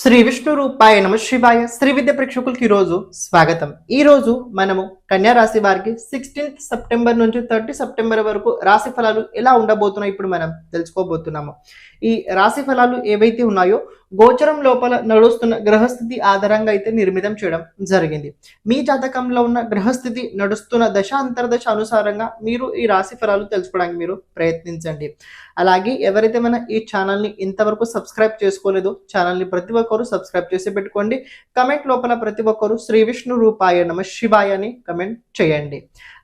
శ్రీ విష్ణు రూపాయ నమ శివాయ. శ్రీ విద్య ప్రేక్షకులకి ఈరోజు రోజు స్వాగతం. ఈ రోజు మనము కన్యా రాశి వారికి సిక్స్టీన్త్ సెప్టెంబర్ నుంచి థర్టీ సెప్టెంబర్ వరకు రాశి ఫలాలు ఎలా ఉండబోతున్నాయి ఇప్పుడు మనం తెలుసుకోబోతున్నాము. ఈ రాశి ఫలాలు ఏవైతే ఉన్నాయో గోచరం లోపల నడుస్తున్న గ్రహస్థితి ఆధారంగా అయితే నిర్మితం చేయడం జరిగింది. మీ జాతకంలో ఉన్న గ్రహస్థితి నడుస్తున్న దశ అంతర్దశ అనుసారంగా మీరు ఈ రాశి ఫలాలు తెలుసుకోవడానికి మీరు ప్రయత్నించండి. అలాగే ఎవరైతే మన ఈ ఛానల్ని ఇంతవరకు సబ్స్క్రైబ్ చేసుకోలేదో ఛానల్ని ప్రతి ఒక్కరు సబ్స్క్రైబ్ చేసి పెట్టుకోండి. కమెంట్ లోపల ప్రతి ఒక్కరు శ్రీ విష్ణు రూపాయ నమ శివాయ అని కమెంట్ చేయండి.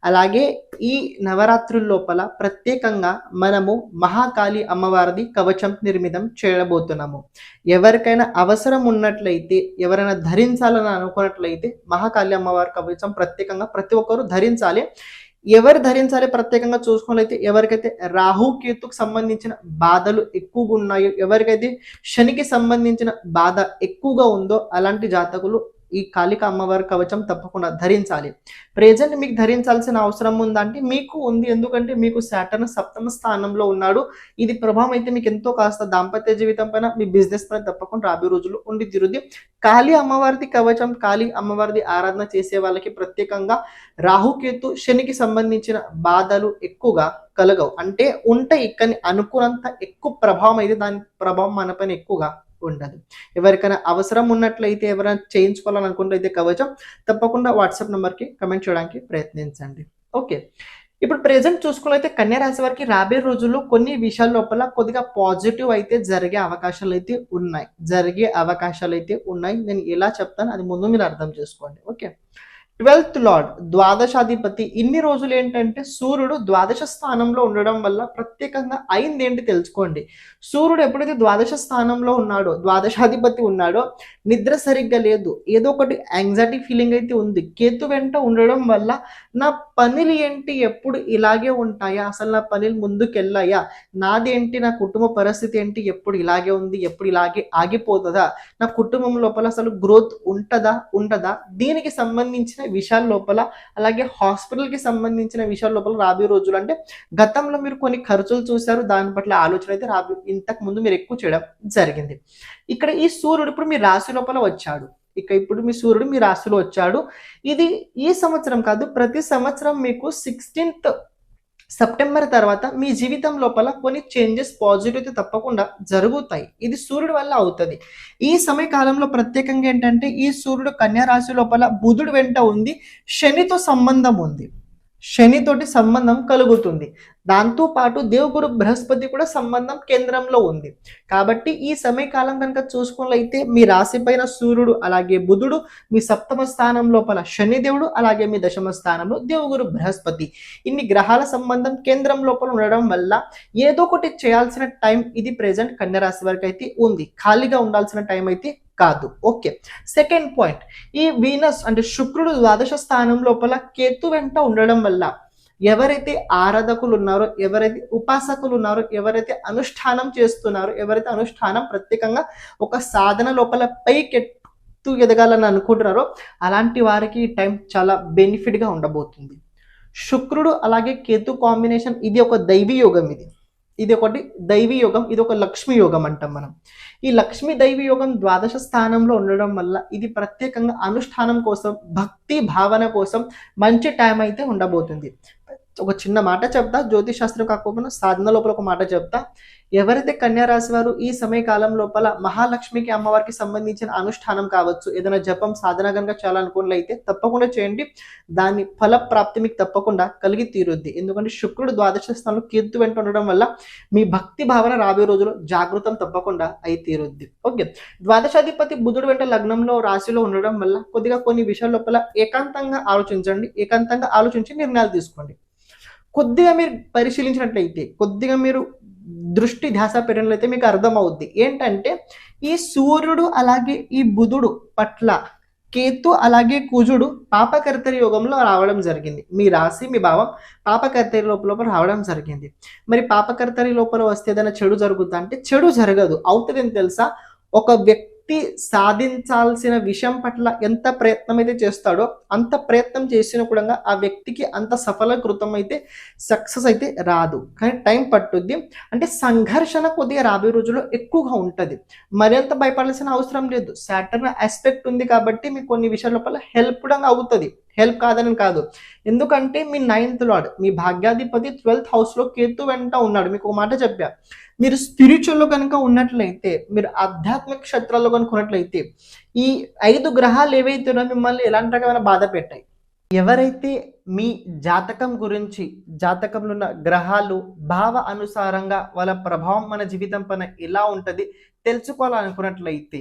అలాగే ఈ నవరాత్రుల లోపల ప్రత్యేకంగా మనము మహాకాళి అమ్మవారిది కవచం నిర్మితం చేయబోతున్నాము. ఎవరికైనా అవసరం ఉన్నట్లయితే ఎవరైనా ధరించాలని అనుకున్నట్లయితే మహాకాళి అమ్మవారి కవచం ప్రత్యేకంగా ప్రతి ఒక్కరు ధరించాలి. ఎవరు ధరించాలి ప్రత్యేకంగా చూసుకున్నట్లయితే ఎవరికైతే రాహు కేతుకు సంబంధించిన బాధలు ఎక్కువగా ఉన్నాయో ఎవరికైతే శనికి సంబంధించిన బాధ ఎక్కువగా ఉందో అలాంటి జాతకులు ఈ కాళిక అమ్మవారి కవచం తప్పకుండా ధరించాలి. ప్రెజెంట్ మీకు ధరించాల్సిన అవసరం ఉందంటే మీకు ఉంది. ఎందుకంటే మీకు శాటర్న్ సప్తమ స్థానంలో ఉన్నాడు. ఇది ప్రభావం అయితే మీకు ఎంతో కాస్త దాంపత్య జీవితం పైన మీ బిజినెస్ పైన తప్పకుండా రాబోయే రోజుల్లో ఉండి తీరుద్ది. కాళీ అమ్మవారిది కవచం కాళీ అమ్మవారిది ఆరాధన చేసే వాళ్ళకి ప్రత్యేకంగా రాహుకేతు శనికి సంబంధించిన బాధలు ఎక్కువగా కలగవు. అంటే ఉంటాయి కానీ అనుకున్నంత ఎక్కువ ప్రభావం అయితే దాని ప్రభావం మన పైన ఎక్కువగా ఉండదు. ఎవరికైనా అవసరం ఉన్నట్లయితే ఎవరైనా చేయించుకోవాలనుకున్నట్లయితే కవచం తప్పకుండా వాట్సాప్ నెంబర్కి కమెంట్ చేయడానికి ప్రయత్నించండి. ఓకే. ఇప్పుడు ప్రెసెంట్ చూసుకున్నైతే కన్యా రాశి వారికి రాబోయే రోజుల్లో కొన్ని విషయాల లోపల కొద్దిగా పాజిటివ్ అయితే జరిగే అవకాశాలు అయితే ఉన్నాయి. జరిగే అవకాశాలు అయితే ఉన్నాయి. నేను ఎలా చెప్తాను అది ముందు మీరు అర్థం చేసుకోండి. ఓకే. ట్వెల్త్ లార్డ్ ద్వాదశాధిపతి. ఇన్ని రోజులు ఏంటంటే సూర్యుడు ద్వాదశ స్థానంలో ఉండడం వల్ల ప్రత్యేకంగా అయింది ఏంటి తెలుసుకోండి. సూర్యుడు ఎప్పుడైతే ద్వాదశ స్థానంలో ఉన్నాడో ద్వాదశాధిపతి ఉన్నాడో నిద్ర సరిగ్గా లేదు. ఏదో ఒకటి యాంగ్జైటీ ఫీలింగ్ అయితే ఉంది. కేతు వెంట ఉండడం వల్ల నా పనులు ఏంటి? ఎప్పుడు ఇలాగే ఉంటాయా? అసలు నా పనులు ముందుకెళ్ళాయా? నాదేంటి? నా కుటుంబ పరిస్థితి ఏంటి? ఎప్పుడు ఇలాగే ఉంది? ఎప్పుడు ఇలాగే ఆగిపోతుందా? నా కుటుంబం లోపల అసలు గ్రోత్ ఉంటుందా? ఉండదా? దీనికి సంబంధించిన విషయాల లోపల అలాగే హాస్పిటల్కి సంబంధించిన విషయాల లోపల రాబోయే రోజులు అంటే గతంలో మీరు కొన్ని ఖర్చులు చూశారు దాని పట్ల ఆలోచన అయితే రాబో ఇంతకు ముందు మీరు ఎక్కువ చేయడం జరిగింది. ఇక్కడ ఈ సూర్యుడు ఇప్పుడు మీ రాశి లోపల వచ్చాడు. ఇక ఇప్పుడు మీ సూర్యుడు మీ రాశిలో వచ్చాడు. ఇది ఈ సంవత్సరం కాదు ప్రతి సంవత్సరం మీకు సిక్స్టీన్త్ సెప్టెంబర్ తర్వాత మీ జీవితం లోపల కొన్ని చేంజెస్ పాజిటివ్ తప్పకుండా జరుగుతాయి. ఇది సూర్యుడు వల్ల అవుతుంది. ఈ సమయ కాలంలో ప్రత్యేకంగా ఏంటంటే ఈ సూర్యుడు కన్యా రాశి లోపల బుధుడు వెంట ఉంది శనితో సంబంధం ఉంది. శనితోటి సంబంధం కలుగుతుంది. దాంతోపాటు దేవగురు దేవుగురు బృహస్పతి కూడా సంబంధం కేంద్రంలో ఉంది. కాబట్టి ఈ సమయకాలం కనుక చూసుకున్నట్లయితే మీ రాశి పైన సూర్యుడు అలాగే బుధుడు మీ సప్తమ స్థానం లోపల శనిదేవుడు అలాగే మీ దశమ స్థానంలో దేవుగురు బృహస్పతి. ఇన్ని గ్రహాల సంబంధం కేంద్రం లోపల ఉండడం వల్ల ఏదో ఒకటి చేయాల్సిన టైం ఇది ప్రెసెంట్ కన్యరాశి వరకు అయితే ఉంది. ఖాళీగా ఉండాల్సిన టైం అయితే కాదు. ఓకే. Second point. ఈ వీనస్ అంటే శుక్రుడు ద్వాదశ స్థానం లోపల కేతు వెంట ఉండడం వల్ల ఎవరైతే ఆరాధకులు ఉన్నారో ఎవరైతే ఉపాసకులు ఉన్నారో ఎవరైతే అనుష్ఠానం చేస్తున్నారో ఎవరైతే అనుష్ఠానం ప్రత్యేకంగా ఒక సాధన లోపల పైకెత్తు ఎదగాలని అనుకుంటున్నారో అలాంటి వారికి ఈ టైం చాలా బెనిఫిట్గా ఉండబోతుంది. శుక్రుడు అలాగే కేతు కాంబినేషన్ ఇది ఒక దైవీ యోగం ఇది. ఇది ఒకటి దైవీ యోగం ఇది ఒక లక్ష్మీ యోగం అంటాం మనం. ఈ లక్ష్మీ దైవీ యోగం ద్వాదశ స్థానంలో ఉండడం వల్ల ఇది ప్రత్యేకంగా అనుష్ఠానం కోసం భక్తి భావన కోసం మంచి టైం అయితే ఉండబోతుంది. ఒక చిన్న మాట చెప్తా జ్యోతిశాస్త్రం కాకపోయినా సాధన లోపల ఒక మాట చెప్తా. ఎవరైతే కన్యారాశి వారు ఈ సమయకాలం లోపల మహాలక్ష్మికి అమ్మవారికి సంబంధించిన అనుష్ఠానం కావచ్చు ఏదైనా జపం సాధన కనుక చేయాలనుకున్నట్లయితే తప్పకుండా చేయండి. దాని ఫల ప్రాప్తి మీకు తప్పకుండా కలిగి తీరుద్ది. ఎందుకంటే శుక్రుడు ద్వాదశ స్థానంలో కీర్తి వెంట ఉండడం వల్ల మీ భక్తి భావన రాబోయే రోజుల్లో జాగృతం తప్పకుండా అయి తీరుద్ది. ఓకే. ద్వాదశాధిపతి బుధుడు వెంట లగ్నంలో రాశిలో ఉండడం వల్ల కొద్దిగా కొన్ని విషయాల లోపల ఏకాంతంగా ఆలోచించండి. ఏకాంతంగా ఆలోచించి నిర్ణయాలు తీసుకోండి. కొద్దిగా మీరు పరిశీలించినట్లయితే కొద్దిగా మీరు దృష్టి ధ్యాస పెట్టినట్లయితే మీకు అర్థమవుద్ది. ఏంటంటే ఈ సూర్యుడు అలాగే ఈ బుధుడు పట్ల కేతు అలాగే కుజుడు పాపకర్తరి యోగంలో రావడం జరిగింది. మీ రాశి మీ భావం పాపకర్తరి లోపల రావడం జరిగింది. మరి పాపకర్తరి లోపల వస్తే ఏదైనా చెడు జరుగుద్దా అంటే చెడు జరగదు. అవుతుంది తెలుసా? ఒక వ్యక్తి వ్యక్తి సాధించాల్సిన విషయం పట్ల ఎంత ప్రయత్నం అయితే చేస్తాడో అంత ప్రయత్నం చేసిన కూడా ఆ వ్యక్తికి అంత సఫలకృతం అయితే సక్సెస్ అయితే రాదు. కానీ టైం పట్టుద్ది. అంటే సంఘర్షణ కొద్దిగా రాబోయే రోజుల్లో ఎక్కువగా ఉంటుంది. మరింత భయపడాల్సిన అవసరం లేదు. సాటర్న్ ఆస్పెక్ట్ ఉంది కాబట్టి మీకు కొన్ని విషయాల లోపల హెల్ప్ కూడా అవుతుంది. హెల్ప్ కాదని కాదు. ఎందుకంటే మీ నైన్త్ లార్డ్ మీ భాగ్యాధిపతి ట్వెల్త్ హౌస్లో కేతు వెంట ఉన్నాడు. మీకు ఒక మాట చెప్పా. మీరు స్పిరిచువల్లో కనుక ఉన్నట్లయితే మీరు ఆధ్యాత్మిక క్షేత్రాల్లో కనుక ఉన్నట్లయితే ఈ ఐదు గ్రహాలు ఏవైతే ఉన్నాయో మిమ్మల్ని ఎలాంటి రకమైన బాధ పెట్టాయి? ఎవరైతే మీ జాతకం గురించి జాతకంలో ఉన్న గ్రహాలు భావ అనుసారంగా వాళ్ళ ప్రభావం మన జీవితం పైన ఎలా ఉంటుంది తెలుసుకోవాలనుకున్నట్లయితే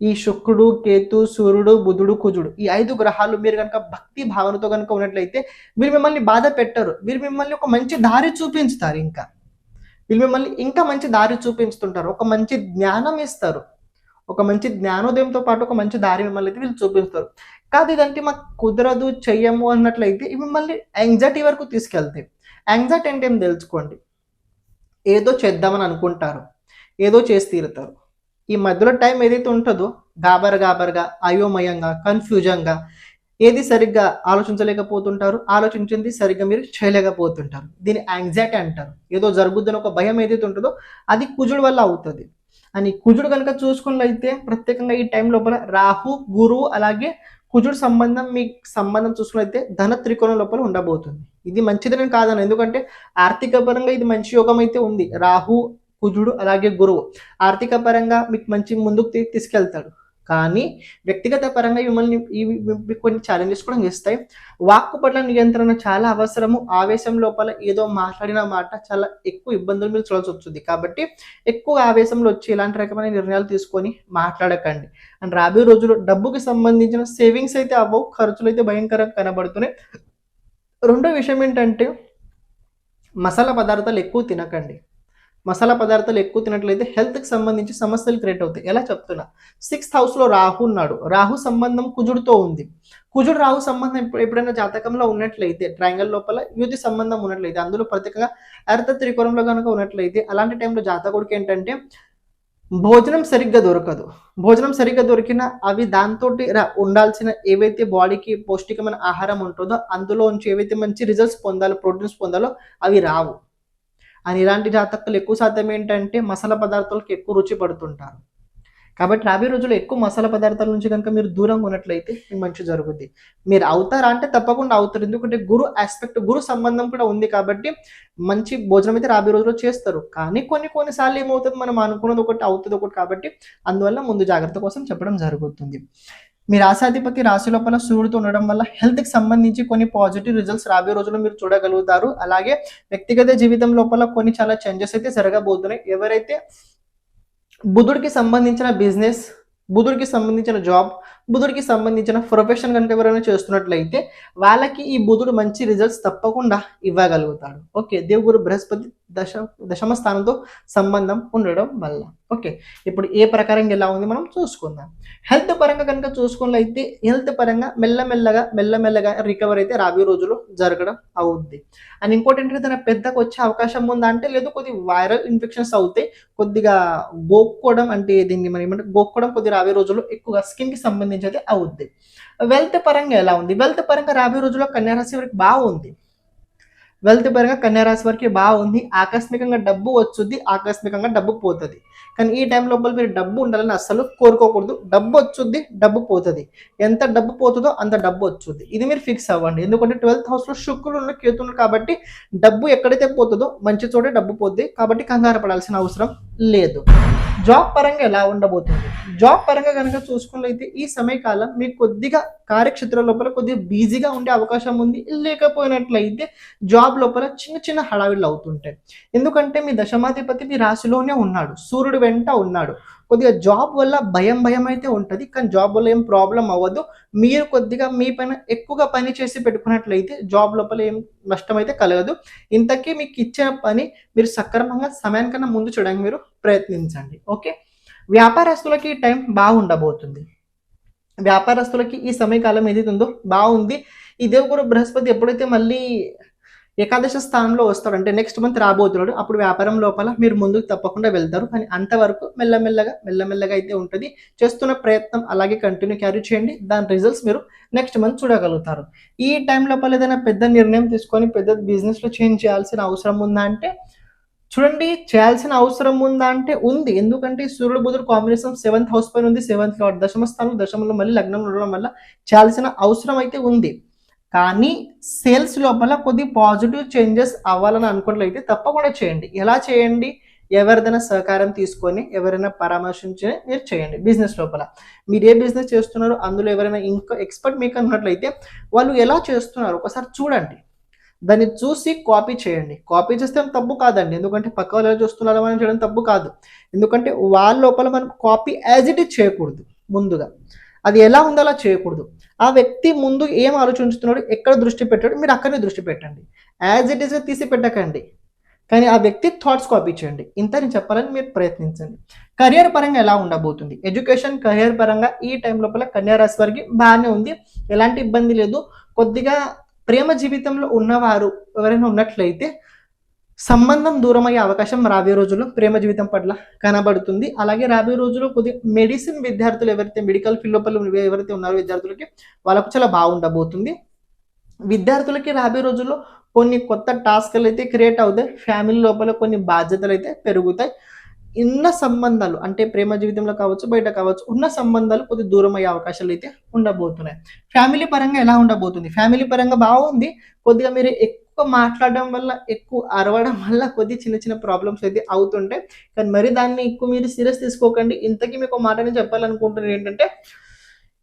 ఈ శుక్రుడు కేతు సూర్యుడు బుధుడు కుజుడు ఈ ఐదు గ్రహాలు మీరు కనుక భక్తి భావనతో కనుక ఉన్నట్లయితే వీరు మిమ్మల్ని బాధ పెట్టరు. వీరు మిమ్మల్ని ఒక మంచి దారి చూపించుతారు ఇంకా. వీళ్ళు మిమ్మల్ని ఇంకా మంచి దారి చూపించుతుంటారు ఒక మంచి జ్ఞానం ఇస్తారు. ఒక మంచి జ్ఞానోదయంతో పాటు ఒక మంచి దారి మిమ్మల్ని అయితే వీళ్ళు చూపిస్తారు. కాదు ఇదంటే మాకు కుదరదు చెయ్యము అన్నట్లయితే ఇవి మిమ్మల్ని యాంగ్జైటీ వరకు తీసుకెళ్తాయి. యాంగ్జైటీ అంటే ఏం తెలుసుకోండి? ఏదో చేద్దామని అనుకుంటారు. ఏదో చేసి తీరుతారు. ఈ మధ్యలో టైం ఏదైతే ఉంటుందో గాబర్ గాబర్గా అయోమయంగా కన్ఫ్యూజన్గా ఏది సరిగ్గా ఆలోచించలేకపోతుంటారు ఆలోచించింది సరిగ్గా మీరు చేయలేకపోతుంటారు. దీని యాంగ్జైటీ అంటారు. ఏదో జరుగుద్దని ఒక భయం ఏదైతే ఉంటుందో అది కుజుడు వల్ల అవుతుంది. అని కుజుడు కనుక చూసుకున్నట్లయితే ప్రత్యేకంగా ఈ టైం లోపల రాహు గురువు అలాగే కుజుడు సంబంధం మీ సంబంధం చూసుకున్నట్లయితే ధన త్రికోణం లోపల ఉండబోతుంది. ఇది మంచిదని కాదని ఎందుకంటే ఆర్థిక పరంగా ఇది మంచి యోగం అయితే ఉంది. రాహు కుజుడు అలాగే గురువు. ఆర్థిక పరంగా మీకు మంచి ముందుకు తీసుకెళ్తాడు. కానీ వ్యక్తిగత పరంగా మిమ్మల్ని ఇవి కొన్ని ఛాలెంజెస్ కూడా ఇస్తాయి వాక్కు పట్ల నియంత్రణ చాలా అవసరము. ఆవేశం లోపల ఏదో మాట్లాడిన మాట చాలా ఎక్కువ ఇబ్బందులు మీరు చూడాల్సి వస్తుంది. కాబట్టి ఎక్కువ ఆవేశంలో వచ్చి ఇలాంటి రకమైన నిర్ణయాలు తీసుకొని మాట్లాడకండి. అండ్ రాబోయే రోజుల్లో డబ్బుకి సంబంధించిన సేవింగ్స్ అయితే అవ్వవు. ఖర్చులు అయితే భయంకరంగా కనబడుతున్నాయి. రెండో విషయం ఏంటంటే మసాలా పదార్థాలు ఎక్కువ తినకండి. మసాలా పదార్థాలు ఎక్కువ తినట్లయితే హెల్త్కి సంబంధించి సమస్యలు క్రియేట్ అవుతాయి. ఎలా చెప్తున్నా? సిక్స్త్ హౌస్లో రాహు ఉన్నాడు. రాహు సంబంధం కుజుడితో ఉంది. కుజుడు రాహు సంబంధం ఎప్పుడైనా జాతకంలో ఉన్నట్లయితే ట్రయాంగల్ లోపల యుతి సంబంధం ఉన్నట్లయితే అందులో ప్రత్యేకంగా అర్ధ త్రికోణంలో కనుక ఉన్నట్లయితే అలాంటి టైంలో జాతకుడికి ఏంటంటే భోజనం సరిగ్గా దొరకదు. భోజనం సరిగ్గా దొరికినా అవి దాంతో ఉండాల్సిన ఏవైతే బాడీకి పౌష్టికమైన ఆహారం ఉంటుందో అందులో నుంచి ఏవైతే మంచి రిజల్ట్స్ పొందాలో ప్రోటీన్స్ పొందాలో అవి రావు. అని ఇలాంటి జాతకులు ఎక్కువ శాతం ఏంటంటే మసాలా పదార్థాలకు ఎక్కువ రుచి పడుతుంటారు. కాబట్టి రాబోయే రోజుల్లో ఎక్కువ మసాలా పదార్థాల నుంచి కనుక మీరు దూరంగా ఉన్నట్లయితే మీకు మంచి జరుగుద్ది. మీరు అవుతారా అంటే తప్పకుండా అవుతారు. ఎందుకంటే గురు ఆస్పెక్ట్ గురు సంబంధం కూడా ఉంది కాబట్టి మంచి భోజనం అయితే రాబోయే రోజుల్లో చేస్తారు. కానీ కొన్ని కొన్నిసార్లు ఏమవుతుంది? మనం అనుకున్నది ఒకటి అవుతుంది ఒకటి కాబట్టి అందువల్ల ముందు జాగ్రత్త కోసం చెప్పడం జరుగుతుంది. మీ రాశాధిపతి రాశి లోపల సూర్యుడితో ఉండడం వల్ల హెల్త్కి సంబంధించి కొన్ని పాజిటివ్ రిజల్ట్స్ రాబోయే రోజుల్లో మీరు చూడగలుగుతారు. అలాగే వ్యక్తిగత జీవితం లోపల కొన్ని చాలా చేంజెస్ అయితే జరగబోతున్నాయి. ఎవరైతే బుధుడికి సంబంధించిన బిజినెస్ బుధుడికి సంబంధించిన జాబ్ బుధుడికి సంబంధించిన ప్రొఫెషన్ కనుక ఎవరైనా చేస్తున్నట్లయితే వాళ్ళకి ఈ బుధుడు మంచి రిజల్ట్స్ తప్పకుండా ఇవ్వగలుగుతాడు. ఓకే దేవుగురు బృహస్పతి దశ దశమ స్థానంతో సంబంధం ఉండడం వల్ల. ఓకే. ఇప్పుడు ఏ ప్రకారంగా ఎలా ఉంది మనం చూసుకుందాం. హెల్త్ పరంగా కనుక చూసుకున్నట్లయితే హెల్త్ పరంగా మెల్లమెల్లగా మెల్లమెల్లగా రికవర్ అయితే రాబోయే రోజులు జరగడం అవుద్ది. అండ్ ఇంకోటి ఏంటంటే తన పెద్దకు వచ్చే అవకాశం ఉందా అంటే లేదు కొద్ది వైరల్ ఇన్ఫెక్షన్స్ అవుతాయి కొద్దిగా గోక్కోవడం అంటే దీన్ని మనం ఏమంటే గోక్కోవడం కొద్ది రాబోయే రోజుల్లో ఎక్కువగా స్కిన్కి సంబంధించి అయితే అవుద్ది. వెల్త్ పరంగా ఎలా ఉంది? వెల్త్ పరంగా రాబోయే రోజుల్లో కన్యారాశి వారికి బాగుంది. వెల్త్ పరంగా కన్యారాశి వారికి బాగుంది. ఆకస్మికంగా డబ్బు వచ్చుద్ది ఆకస్మికంగా డబ్బు పోతుంది. కానీ ఈ టైం లోపల మీరు డబ్బు ఉండాలని అస్సలు కోరుకోకూడదు. డబ్బు వచ్చుద్ది డబ్బు పోతుంది. ఎంత డబ్బు పోతుందో అంత డబ్బు వచ్చుద్ది. ఇది మీరు ఫిక్స్ అవ్వండి. ఎందుకంటే ట్వెల్త్ హౌస్లో శుక్రులు ఉన్న కాబట్టి డబ్బు ఎక్కడైతే పోతుందో మంచి చోటే డబ్బు పోద్ది. కాబట్టి కంగారు పడాల్సిన అవసరం లేదు. జాబ్ పరంగా ఎలా ఉండబోతుంది? జాబ్ పరంగా కనుక చూసుకున్నట్లయితే ఈ సమయకాలం మీకు కొద్దిగా కార్యక్షేత్రం లోపల కొద్దిగా బిజీగా ఉండే అవకాశం ఉంది. లేకపోయినట్లయితే జాబ్ జాబ్ లోపల చిన్న చిన్న హడావిళ్ళు అవుతుంటాయి. ఎందుకంటే మీ దశమాధిపతి మీ రాశిలోనే ఉన్నాడు. సూర్యుడు వెంట ఉన్నాడు. కొద్దిగా జాబ్ వల్ల భయం భయం అయితే ఉంటుంది. కానీ జాబ్ వల్ల ఏం ప్రాబ్లం అవ్వదు. మీరు కొద్దిగా మీ పైన ఎక్కువగా పని చేసి పెట్టుకున్నట్లయితే జాబ్ లోపల ఏం నష్టం అయితే కలగదు. ఇంతకీ మీకు ఇచ్చిన పని మీరు సక్రమంగా సమయానికన్నా ముందు చేయడానికి మీరు ప్రయత్నించండి. ఓకే? వ్యాపారస్తులకి ఈ టైం బాగుండబోతుంది. వ్యాపారస్తులకి ఈ సమయకాలం ఏదైతే ఉందో బాగుంది. ఈ దేవుడు బృహస్పతి ఎప్పుడైతే మళ్ళీ ఏకాదశ స్థానంలో వస్తాడు అంటే నెక్స్ట్ మంత్ రాబోతున్నాడు. అప్పుడు వ్యాపారం లోపల మీరు ముందుకు తప్పకుండా వెళ్తారు. కానీ అంతవరకు మెల్లమెల్లగా మెల్లమెల్లగా అయితే ఉంటుంది. చేస్తున్న ప్రయత్నం అలాగే కంటిన్యూ క్యారీ చేయండి. దాని రిజల్ట్స్ మీరు నెక్స్ట్ మంత్ చూడగలుగుతారు. ఈ టైం లోపల ఏదైనా పెద్ద నిర్ణయం తీసుకొని పెద్ద బిజినెస్లో చేంజ్ చేయాల్సిన అవసరం ఉందా అంటే చూడండి చేయాల్సిన అవసరం ఉందా అంటే ఉంది. ఎందుకంటే సూర్యుడు బుధుడు కాంబినేషన్ సెవెంత్ హౌస్ పైన ఉంది. సెవెంత్లో దశమ స్థానం దశమంలో మళ్ళీ లగ్నం ఉండడం వల్ల చేయాల్సిన అవసరం అయితే ఉంది. కానీ సేల్స్ లోపల కొద్ది పాజిటివ్ చేంజెస్ అవ్వాలని అనుకున్నట్లయితే తప్పకుండా చేయండి. ఎలా చేయండి? ఎవరిదైనా సహకారం తీసుకొని ఎవరైనా పరామర్శించి మీరు చేయండి బిజినెస్ లోపల. మీరు ఏ బిజినెస్ చేస్తున్నారో? అందులో ఎవరైనా ఇంకా ఎక్స్పర్ట్ మీకు అన్నట్లయితే వాళ్ళు ఎలా చేస్తున్నారు? ఒకసారి చూడండి. దాన్ని చూసి కాపీ చేయండి. కాపీ చేస్తే తప్పు కాదండి. ఎందుకంటే పక్క వాళ్ళు ఎలా చూస్తున్నారో మనం చేయడం తప్పు కాదు. ఎందుకంటే వాళ్ళ లోపల మనం కాపీ యాజ్ ఇట్ ఇస్ చేయకూడదు. ముందుగా. అది ఎలా ఉందో అలా చేయకూడదు. ఆ వ్యక్తి ముందు ఏం ఆలోచించుతున్నాడు ఎక్కడ దృష్టి పెట్టాడు మీరు అక్కడనే దృష్టి పెట్టండి. యాజ్ ఇట్ ఈస్గా తీసి పెట్టకండి. కానీ ఆ వ్యక్తి థాట్స్ కాపీ చేయండి. ఇంత నేను చెప్పాలని మీరు ప్రయత్నించండి. కెరియర్ పరంగా ఎలా ఉండబోతుంది? ఎడ్యుకేషన్ కెరియర్ పరంగా ఈ టైం లోపల కన్యారాశి వారికి బాగానే ఉంది. ఎలాంటి ఇబ్బంది లేదు. కొద్దిగా ప్రేమ జీవితంలో ఉన్నవారు ఎవరైనా ఉన్నట్లయితే సంబంధం దూరమయ్యే అవకాశం రాబోయే రోజుల్లో ప్రేమ జీవితం పట్ల కనబడుతుంది. అలాగే రాబోయే రోజుల్లో కొద్ది మెడిసిన్ విద్యార్థులు ఎవరైతే మెడికల్ ఫీల్డ్ లోపల ఎవరైతే ఉన్నారో విద్యార్థులకి వాళ్ళకు చాలా బాగుండబోతుంది. విద్యార్థులకి రాబోయే రోజుల్లో కొన్ని కొత్త టాస్క్లు అయితే క్రియేట్ అవుతాయి. ఫ్యామిలీ లోపల కొన్ని బాధ్యతలు అయితే పెరుగుతాయి. ఉన్న సంబంధాలు అంటే ప్రేమ జీవితంలో కావచ్చు బయట కావచ్చు ఉన్న సంబంధాలు కొద్ది దూరం అయ్యే అవకాశాలు అయితే ఉండబోతున్నాయి. ఫ్యామిలీ పరంగా ఎలా ఉండబోతుంది? ఫ్యామిలీ పరంగా బాగుంది. కొద్దిగా మీరు ఎక్కువ మాట్లాడడం వల్ల ఎక్కువ అరవడం వల్ల కొద్ది చిన్న చిన్న ప్రాబ్లమ్స్ అయితే అవుతుంటాయి. కానీ మరి దాన్ని ఎక్కువ మీరు సీరియస్ తీసుకోకండి. ఇంతకీ మీకు ఒక మాటని చెప్పాలనుకుంటున్నాను ఏంటంటే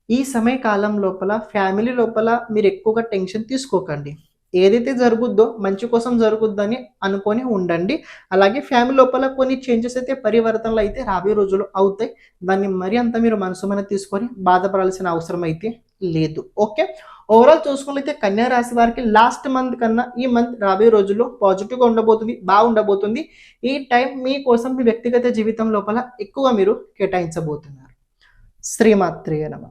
ఈ సమయ కాలం లోపల ఫ్యామిలీ లోపల మీరు ఎక్కువగా టెన్షన్ తీసుకోకండి. ఏదైతే జరుగుద్దో మంచి కోసం జరుగుద్దని అనుకొని ఉండండి. అలాగే ఫ్యామిలీ లోపల కొన్ని చేంజెస్ అయితే పరివర్తనలు అయితే రాబోయే రోజులు అవుతాయి. దాన్ని మరి అంత మీరు మనసు మీద తీసుకొని బాధపడాల్సిన అవసరం అయితే లేదు. ఓకే? ఓవరాల్ చూసుకున్నట్లయితే కన్యా రాశి వారికి లాస్ట్ మంత్ కన్నా ఈ మంత్ రాబోయే రోజుల్లో పాజిటివ్గా ఉండబోతుంది బాగుండబోతుంది ఈ టైం మీకోసం మీ వ్యక్తిగత జీవితం లోపల ఎక్కువ మీరు కేటాయించబోతున్నారు. శ్రీమాత్రేయ నమ.